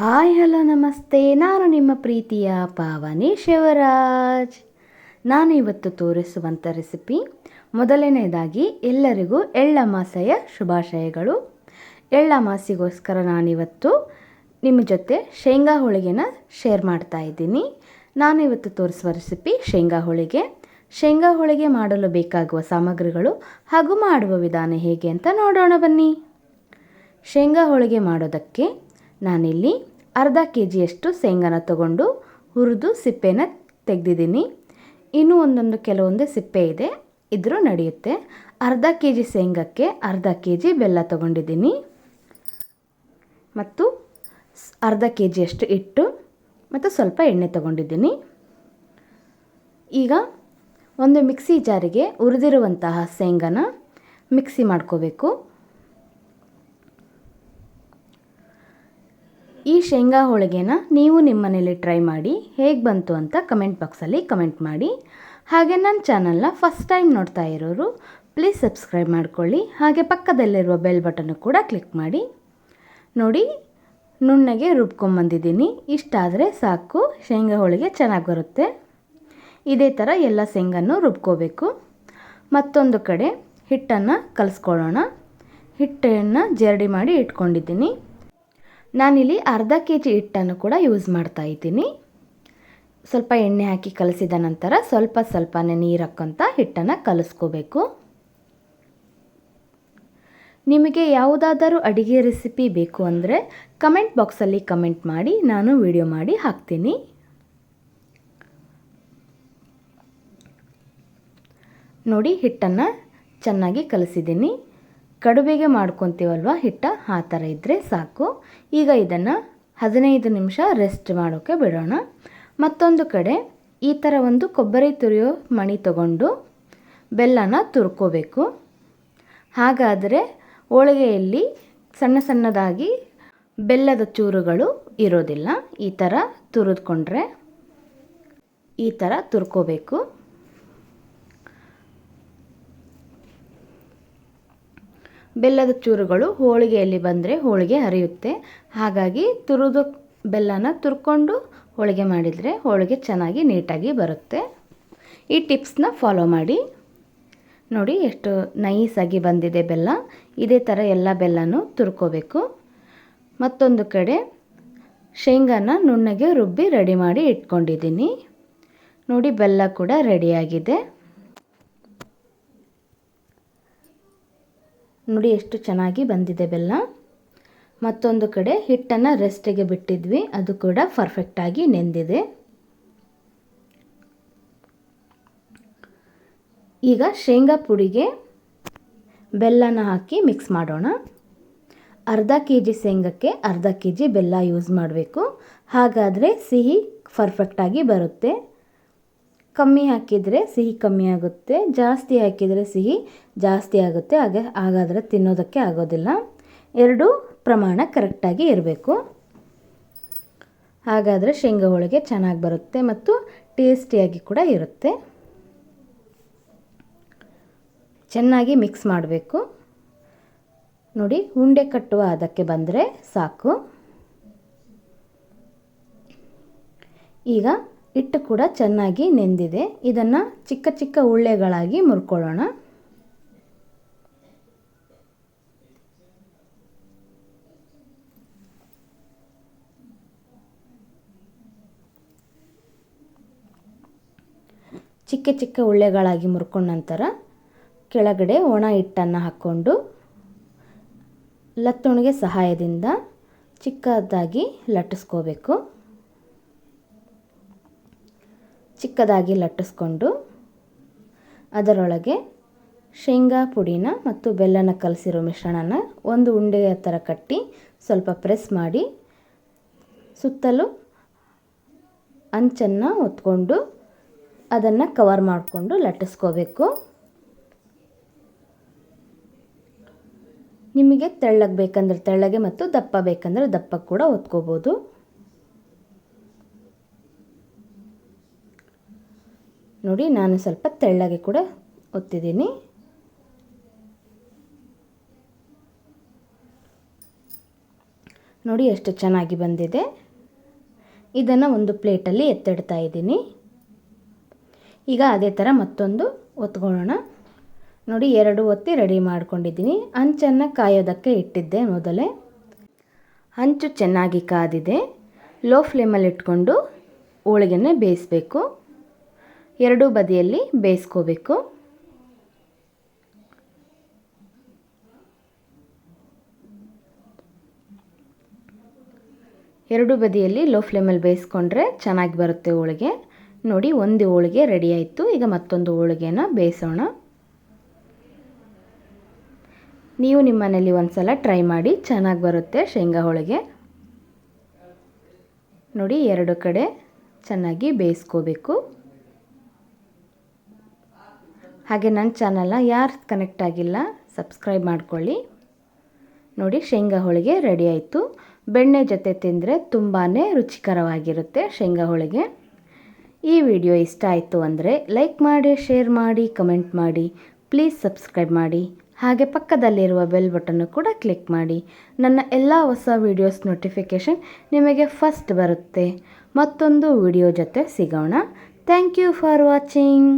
Hi, hello, ನಮಸ್ತೆ. ನಾನು ನಿಮ್ಮ ಪ್ರೀತಿಯ ಪಾವನಿ ಶಿವರಾಜ್. ನಾನು ಇವತ್ತು ತೋರಿಸುವಂಥ ರೆಸಿಪಿ ಮೊದಲನೇದಾಗಿ ಎಲ್ಲರಿಗೂ ಎಳ್ಳಮಾಸೆಯ ಶುಭಾಶಯಗಳು. ಎಳ್ಳಮಾಸಿಗೋಸ್ಕರ ನಾನಿವತ್ತು ನಿಮ್ಮ ಜೊತೆ ಶೇಂಗಾ ಹೋಳಿಗೆನ ಶೇರ್ ಮಾಡ್ತಾ ಇದ್ದೀನಿ. ನಾನಿವತ್ತು ತೋರಿಸುವ ರೆಸಿಪಿ ಶೇಂಗಾ ಹೋಳಿಗೆ. ಶೇಂಗಾ ಹೋಳಿಗೆ ಮಾಡಲು ಬೇಕಾಗುವ ಸಾಮಗ್ರಿಗಳು ಹಾಗೂ ಮಾಡುವ ವಿಧಾನ ಹೇಗೆ ಅಂತ ನೋಡೋಣ ಬನ್ನಿ. ಶೇಂಗಾ ಹೋಳಿಗೆ ಮಾಡೋದಕ್ಕೆ ನಾನಿಲ್ಲಿ ಅರ್ಧ ಕೆ ಜಿಯಷ್ಟು ಶೇಂಗಾನ ತಗೊಂಡು ಹುರಿದು ಸಿಪ್ಪೆನ ತೆಗೆದಿದ್ದೀನಿ. ಇನ್ನೂ ಒಂದೊಂದು ಕೆಲವೊಂದು ಸಿಪ್ಪೆ ಇದೆ. ಇದ್ರೂ ನಡೆಯುತ್ತೆ. ಅರ್ಧ ಕೆ ಜಿ ಶೇಂಗಕ್ಕೆ ಅರ್ಧ ಕೆ ಜಿ ಬೆಲ್ಲ ತಗೊಂಡಿದ್ದೀನಿ. ಮತ್ತು ಅರ್ಧ ಕೆ ಜಿಯಷ್ಟು ಹಿಟ್ಟು ಮತ್ತು ಸ್ವಲ್ಪ ಎಣ್ಣೆ ತಗೊಂಡಿದ್ದೀನಿ. ಈಗ ಒಂದು ಮಿಕ್ಸಿ ಜಾರಿಗೆ ಹುರಿದಿರುವಂತಹ ಶೇಂಗಾನ ಮಿಕ್ಸಿ ಮಾಡ್ಕೋಬೇಕು. ಈ ಶೇಂಗಾ ಹೋಳಿಗೆನ ನೀವು ನಿಮ್ಮ ಮನೇಲಿ ಟ್ರೈ ಮಾಡಿ ಹೇಗೆ ಬಂತು ಅಂತ ಕಮೆಂಟ್ ಬಾಕ್ಸಲ್ಲಿ ಕಮೆಂಟ್ ಮಾಡಿ. ಹಾಗೆ ನನ್ನ ಚಾನಲ್ನ ಫಸ್ಟ್ ಟೈಮ್ ನೋಡ್ತಾ ಇರೋರು ಪ್ಲೀಸ್ ಸಬ್ಸ್ಕ್ರೈಬ್ ಮಾಡ್ಕೊಳ್ಳಿ. ಹಾಗೆ ಪಕ್ಕದಲ್ಲಿರುವ ಬೆಲ್ ಬಟನ್ನು ಕೂಡ ಕ್ಲಿಕ್ ಮಾಡಿ. ನೋಡಿ, ನುಣ್ಣಗೆ ರುಬ್ಕೊಂಬಂದಿದ್ದೀನಿ ಇಷ್ಟಾದರೆ ಸಾಕು, ಶೇಂಗಾ ಹೋಳಿಗೆ ಚೆನ್ನಾಗಿ ಬರುತ್ತೆ. ಇದೇ ಥರ ಎಲ್ಲ ಶೇಂಗನ್ನು ರುಬ್ಕೋಬೇಕು. ಮತ್ತೊಂದು ಕಡೆ ಹಿಟ್ಟನ್ನು ಕಲಿಸ್ಕೊಳ್ಳೋಣ. ಹಿಟ್ಟನ್ನು ಜರಡಿ ಮಾಡಿ ಇಟ್ಕೊಂಡಿದ್ದೀನಿ. ನಾನಿಲ್ಲಿ ಅರ್ಧ ಕೆ ಜಿ ಹಿಟ್ಟನ್ನು ಕೂಡ ಯೂಸ್ ಮಾಡ್ತಾ ಇದ್ದೀನಿ. ಸ್ವಲ್ಪ ಎಣ್ಣೆ ಹಾಕಿ ಕಲಸಿದ ನಂತರ ಸ್ವಲ್ಪ ಸ್ವಲ್ಪನೇ ನೀರು ಹಾಕ್ಕೊಂತ ಹಿಟ್ಟನ್ನು ಕಲಸ್ಕೋಬೇಕು. ನಿಮಗೆ ಯಾವುದಾದರೂ ಅಡುಗೆ ರೆಸಿಪಿ ಬೇಕು ಅಂದರೆ ಕಮೆಂಟ್ ಬಾಕ್ಸಲ್ಲಿ ಕಮೆಂಟ್ ಮಾಡಿ, ನಾನು ವಿಡಿಯೋ ಮಾಡಿ ಹಾಕ್ತೀನಿ. ನೋಡಿ, ಹಿಟ್ಟನ್ನು ಚೆನ್ನಾಗಿ ಕಲಸಿದ್ದೀನಿ. ಕಡುಬಿಗೆ ಮಾಡ್ಕೊತೀವಲ್ವ ಹಿಟ್ಟ? ಆ ಥರ ಇದ್ದರೆ ಸಾಕು. ಈಗ ಇದನ್ನು ಹದಿನೈದು ನಿಮಿಷ ರೆಸ್ಟ್ ಮಾಡೋಕ್ಕೆ ಬಿಡೋಣ. ಮತ್ತೊಂದು ಕಡೆ ಈ ಥರ ಒಂದು ಕೊಬ್ಬರಿ ತುರಿಯೋ ಮಣಿ ತಗೊಂಡು ಬೆಲ್ಲನ ತುರ್ಕೋಬೇಕು. ಹಾಗಾದರೆ ಹೋಳಿಗೆಯಲ್ಲಿ ಸಣ್ಣ ಸಣ್ಣದಾಗಿ ಬೆಲ್ಲದ ಚೂರುಗಳು ಇರೋದಿಲ್ಲ. ಈ ಥರ ತುರಿದ್ಕೊಂಡ್ರೆ ಈ ಥರ ತುರ್ಕೋಬೇಕು. ಬೆಲ್ಲದ ಚೂರುಗಳು ಹೋಳಿಗೆಯಲ್ಲಿ ಬಂದರೆ ಹೋಳಿಗೆ ಹರಿಯುತ್ತೆ. ಹಾಗಾಗಿ ತುರಿದು ಬೆಲ್ಲನ ತುರ್ಕೊಂಡು ಹೋಳಿಗೆ ಮಾಡಿದರೆ ಹೋಳಿಗೆ ಚೆನ್ನಾಗಿ ನೀಟಾಗಿ ಬರುತ್ತೆ. ಈ ಟಿಪ್ಸ್ನ ಫಾಲೋ ಮಾಡಿ. ನೋಡಿ ಎಷ್ಟು ನೈಸಾಗಿ ಬಂದಿದೆ ಬೆಲ್ಲ. ಇದೇ ಥರ ಎಲ್ಲ ಬೆಲ್ಲನೂ ತುರ್ಕೋಬೇಕು. ಮತ್ತೊಂದು ಕಡೆ ಶೇಂಗಾನ ನುಣ್ಣಗೆ ರುಬ್ಬಿ ರೆಡಿ ಮಾಡಿ ಇಟ್ಕೊಂಡಿದ್ದೀನಿ. ನೋಡಿ ಬೆಲ್ಲ ಕೂಡ ರೆಡಿಯಾಗಿದೆ. ನೋಡಿ ಎಷ್ಟು ಚೆನ್ನಾಗಿ ಬಂದಿದೆ ಬೆಲ್ಲ. ಮತ್ತೊಂದು ಕಡೆ ಹಿಟ್ಟನ್ನು ರೆಸ್ಟಿಗೆ ಬಿಟ್ಟಿದ್ವಿ. ಅದು ಕೂಡ ಪರ್ಫೆಕ್ಟಾಗಿ ನೆಂದಿದೆ. ಈಗ ಶೇಂಗಾ ಪುಡಿಗೆ ಬೆಲ್ಲನ ಹಾಕಿ ಮಿಕ್ಸ್ ಮಾಡೋಣ. ಅರ್ಧ ಕೆ ಜಿ ಶೇಂಗಕ್ಕೆ ಅರ್ಧ ಕೆ ಜಿ ಬೆಲ್ಲ ಯೂಸ್ ಮಾಡಬೇಕು. ಹಾಗಾದರೆ ಸಿಹಿ ಪರ್ಫೆಕ್ಟಾಗಿ ಬರುತ್ತೆ. ಕಮ್ಮಿ ಹಾಕಿದರೆ ಸಿಹಿ ಕಮ್ಮಿ ಆಗುತ್ತೆ, ಜಾಸ್ತಿ ಹಾಕಿದರೆ ಸಿಹಿ ಜಾಸ್ತಿ ಆಗುತ್ತೆ, ಹಾಗೆ ಹಾಗಾದರೆ ತಿನ್ನೋದಕ್ಕೆ ಆಗೋದಿಲ್ಲ. ಎರಡೂ ಪ್ರಮಾಣ ಕರೆಕ್ಟಾಗಿ ಇರಬೇಕು. ಹಾಗಾದರೆ ಶೇಂಗಾ ಹೋಳಿಗೆ ಚೆನ್ನಾಗಿ ಬರುತ್ತೆ ಮತ್ತು ಟೇಸ್ಟಿಯಾಗಿ ಕೂಡ ಇರುತ್ತೆ. ಚೆನ್ನಾಗಿ ಮಿಕ್ಸ್ ಮಾಡಬೇಕು. ನೋಡಿ, ಉಂಡೆ ಕಟ್ಟುವ ಅದಕ್ಕೆ ಬಂದರೆ ಸಾಕು. ಈಗ ಹಿಟ್ಟು ಕೂಡ ಚೆನ್ನಾಗಿ ನೆಂದಿದೆ. ಇದನ್ನು ಚಿಕ್ಕ ಚಿಕ್ಕ ಉಳ್ಳೆಗಳಾಗಿ ಮುರ್ಕೊಳ್ಳೋಣ. ಚಿಕ್ಕ ಚಿಕ್ಕ ಉಳ್ಳೆಗಳಾಗಿ ಮುರ್ಕೊಂಡ ನಂತರ ಕೆಳಗಡೆ ಒಣ ಹಿಟ್ಟನ್ನು ಹಾಕ್ಕೊಂಡು ಲತ್ತುಣಿಗೆ ಸಹಾಯದಿಂದ ಚಿಕ್ಕದಾಗಿ ಲಟ್ಟಿಸ್ಕೋಬೇಕು. ಚಿಕ್ಕದಾಗಿ ಲಟ್ಟಿಸ್ಕೊಂಡು ಅದರೊಳಗೆ ಶೇಂಗಾ ಪುಡಿನ ಮತ್ತು ಬೆಲ್ಲನ ಕಲಸಿರೋ ಮಿಶ್ರಣನ ಒಂದು ಉಂಡೆಯ ಥರ ಕಟ್ಟಿ ಸ್ವಲ್ಪ ಪ್ರೆಸ್ ಮಾಡಿ ಸುತ್ತಲೂ ಅಂಚನ್ನು ಒತ್ಕೊಂಡು ಅದನ್ನು ಕವರ್ ಮಾಡಿಕೊಂಡು ಲಟ್ಟಿಸ್ಕೋಬೇಕು. ನಿಮಗೆ ತೆಳ್ಳಗೆ ಬೇಕಂದ್ರೆ ತೆಳ್ಳಗೆ ಮತ್ತು ದಪ್ಪ ಬೇಕಂದರೆ ದಪ್ಪ ಕೂಡ ಒತ್ಕೋಬೋದು ನೋಡಿ ನಾನು ಸ್ವಲ್ಪ ತೆಳ್ಳಗೆ ಕೂಡ ಒತ್ತಿದ್ದೀನಿ. ನೋಡಿ ಎಷ್ಟು ಚೆನ್ನಾಗಿ ಬಂದಿದೆ. ಇದನ್ನು ಒಂದು ಪ್ಲೇಟಲ್ಲಿ ಎತ್ತಿಡ್ತಾ ಇದ್ದೀನಿ. ಈಗ ಅದೇ ಥರ ಮತ್ತೊಂದು ಒತ್ಕೊಳ್ಳೋಣ. ನೋಡಿ ಎರಡು ಒತ್ತಿ ರೆಡಿ ಮಾಡ್ಕೊಂಡಿದ್ದೀನಿ. ಹಂಚನ್ನು ಕಾಯೋದಕ್ಕೆ ಇಟ್ಟಿದ್ದೆ ಮೊದಲೇ. ಅಂಚು ಚೆನ್ನಾಗಿ ಕಾದಿದೆ. ಲೋ ಫ್ಲೇಮಲ್ಲಿ ಇಟ್ಕೊಂಡು ಹೋಳಿಗೆನೆ ಬೇಯಿಸಬೇಕು. ಎರಡೂ ಬದಿಯಲ್ಲಿ ಬೇಯಿಸ್ಕೋಬೇಕು. ಎರಡು ಬದಿಯಲ್ಲಿ ಲೋ ಫ್ಲೇಮಲ್ಲಿ ಬೇಯಿಸ್ಕೊಂಡ್ರೆ ಚೆನ್ನಾಗಿ ಬರುತ್ತೆ ಹೋಳಿಗೆ. ನೋಡಿ, ಒಂದು ಹೋಳಿಗೆ ರೆಡಿ ಆಯಿತು. ಈಗ ಮತ್ತೊಂದು ಹೋಳಿಗೆನ ಬೇಯಿಸೋಣ. ನೀವು ನಿಮ್ಮ ಮನೇಲಿ ಒಂದು ಸಲ ಟ್ರೈ ಮಾಡಿ, ಚೆನ್ನಾಗಿ ಬರುತ್ತೆ ಶೇಂಗಾ ಹೋಳಿಗೆ. ನೋಡಿ, ಎರಡು ಕಡೆ ಚೆನ್ನಾಗಿ ಬೇಯಿಸ್ಕೋಬೇಕು. ಹಾಗೆ ನನ್ನ ಚಾನಲ್ನ ಯಾರು ಕನೆಕ್ಟ್ ಆಗಿಲ್ಲ ಸಬ್ಸ್ಕ್ರೈಬ್ ಮಾಡ್ಕೊಳ್ಳಿ. ನೋಡಿ, ಶೇಂಗಾ ಹೋಳಿಗೆ ರೆಡಿ ಆಯಿತು. ಬೆಣ್ಣೆ ಜೊತೆ ತಿಂದರೆ ತುಂಬಾ ರುಚಿಕರವಾಗಿರುತ್ತೆ ಶೇಂಗಾ ಹೋಳಿಗೆ. ಈ ವಿಡಿಯೋ ಇಷ್ಟ ಆಯಿತು ಅಂದರೆ ಲೈಕ್ ಮಾಡಿ ಶೇರ್ ಮಾಡಿ ಕಮೆಂಟ್ ಮಾಡಿ. ಪ್ಲೀಸ್ ಸಬ್ಸ್ಕ್ರೈಬ್ ಮಾಡಿ. ಹಾಗೆ ಪಕ್ಕದಲ್ಲಿರುವ ಬೆಲ್ ಬಟನ್ನು ಕೂಡ ಕ್ಲಿಕ್ ಮಾಡಿ. ನನ್ನ ಎಲ್ಲ ಹೊಸ ವಿಡಿಯೋಸ್ ನೋಟಿಫಿಕೇಷನ್ ನಿಮಗೆ ಫಸ್ಟ್ ಬರುತ್ತೆ. ಮತ್ತೊಂದು ವಿಡಿಯೋ ಜೊತೆ ಸಿಗೋಣ. Thank you for watching